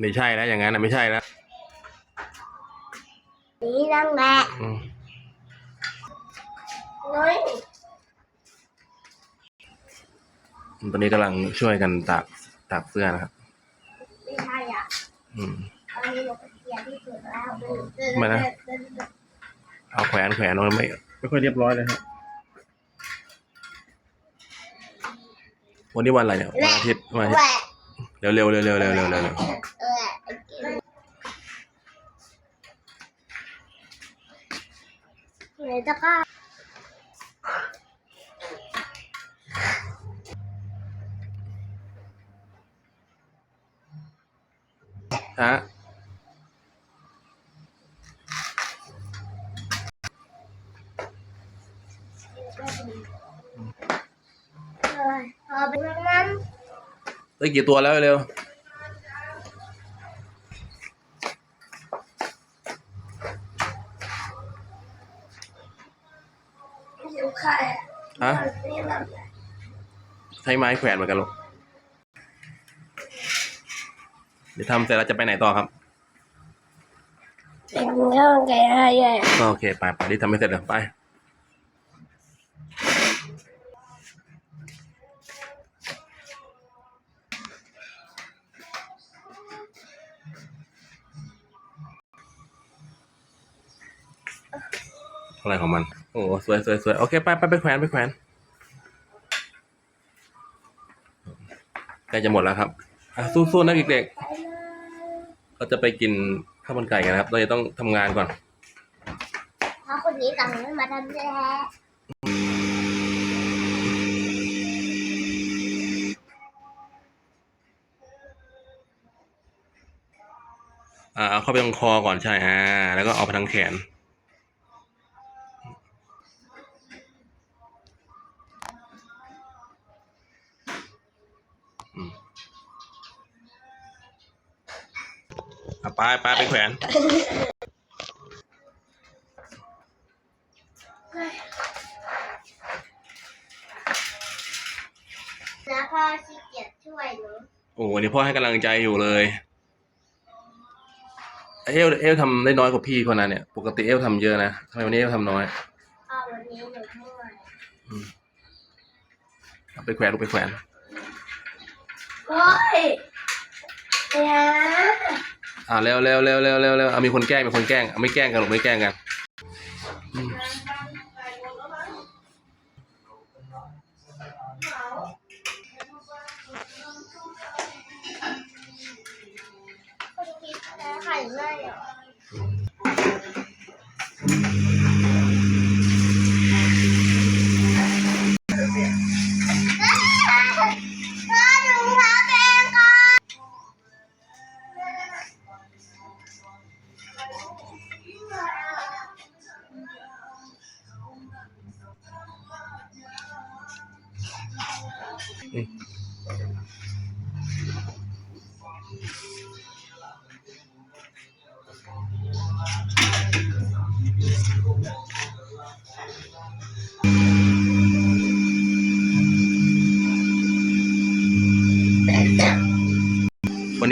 ไม่ใช่แล้วอย่างนั้นนะไม่ใช่แล้วนี่นั่งแหละอืมเฮ้ยตอนนี้กำลังช่วยกันตากตากเสื้อนะครับ ไม่ใช่อะอืม ตอนนี้เราเป็นเกียร์ที่สุดแล้วทำไมนะ เอาแขวนแขวนมันไม่ไม่ค่อยเรียบร้อยเลยครับวันนี้วันอะไรเนี่ยวันอาทิตย์วันอาทิตแหย์วะเร็วเร็วเร็วเร็วเร็วเร็วเร็วเร็วเออ ไอ้กินไหนจะก้าฮะเออเอาไปนั่งได้กี่ตัวแล้วเร็ว อยู่ใคร ฮะนี่แบบใช้ไม้แขวนเหมือนกันลูกเดี๋ยวทำเสร็จแล้วจะไปไหนต่อครับเป็นข้าวไก่ให้ใหญ่โอเคไปไปที่ทำไม่เสร็จเลยไปอะไรของมัน โอ้สวยสวยสวยโอเคไปไปไปแขวนไปแขวนใกล้จะหมดแล้วครับอะสู้ๆนะเด็กๆเราจะไปกินข้าวมันไก่กันนะครับ เราจะต้องทำงานก่อน เพราะคนนี้สั่งให้มาทำแท้อ่าเอาเข้าไปตรงคอก่อนใช่อ่าแล้วก็เอาไปทางแขน อืมอะไปไปไปแขวนแล้วพ่อขี้เกียจช่วยหนูโอ้วันนี้พ่อให้กำลังใจอยู่เลยเอลเอลทำได้น้อยกว่าพี่คนนั้นเนี่ย ปกติเอลทำเยอะนะทำไมวันนี้เอลทำน้อยพ่อวันนี้หนูเมื่อยเอาไปแขวนลูกไปแขวน โอ้ยเนี่ย อ่าเร็วเร็วเร็วเร็วเร็วเร็วเอามีคนแกล้งมีคนแกล้งเอาไม่แกล้งกันหรอกไม่แกล้งกัน วัน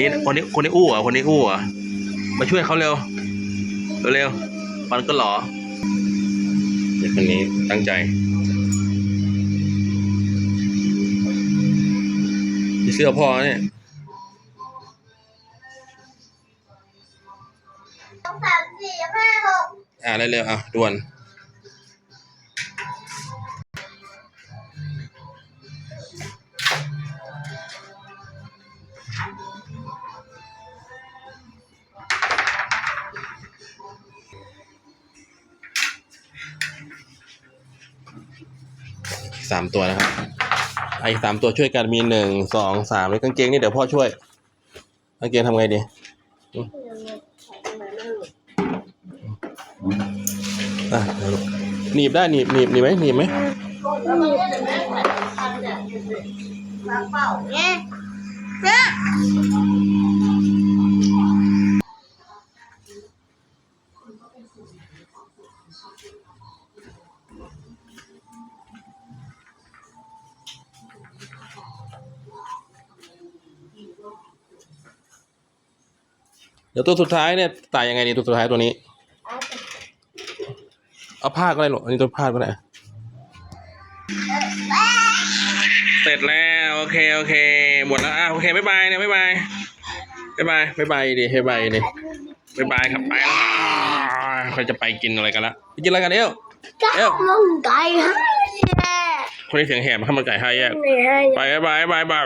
นี้คนนี้คนนี้อู้อะคนนี้อู้อะมาช่วยเขาเร็วเร็วเร็วปันก็หลอเด็กคนนี้ตั้งใจ เสื้อพ่อเนี่ยสองสามสี่ห้าหกอ่าเร็วๆอะด่วนสามตัวนะครับ ไอ้สามตัวช่วยกันมีหนึ่งสองสามแล้วกางเกงนี่เดี๋ยวพ่อช่วยกางเกงทำไงดีอะหนีบได้หนีบหนีบหนีบไหมหนีบไหม เดี๋ยวตัวสุดท้ายเนี่ยตายยังไงนี่ตัวสุดท้ายตัวนี้ เอาไปเอาผ้าก็ได้หรอกอันนี้ตัวผ้าก็ได้เสร็จแล้วโอเคโอเคหมดแล้วอะโอเคบ๊ายบายเนี่ยบ๊ายบายบ๊ายบายบ๊ายบายดิบ๊ายบายดิบ๊ายบายครับไปแล้วเขาจะไปกินอะไรกันละไปกินอะไรกันเอ้วก็เอ้ามึงไก่ให้แย่คนที่เสียงแหบข้าวมันไก่ห้าแยกไม่ให้ไปบ๊ายบายบ๊ายบาย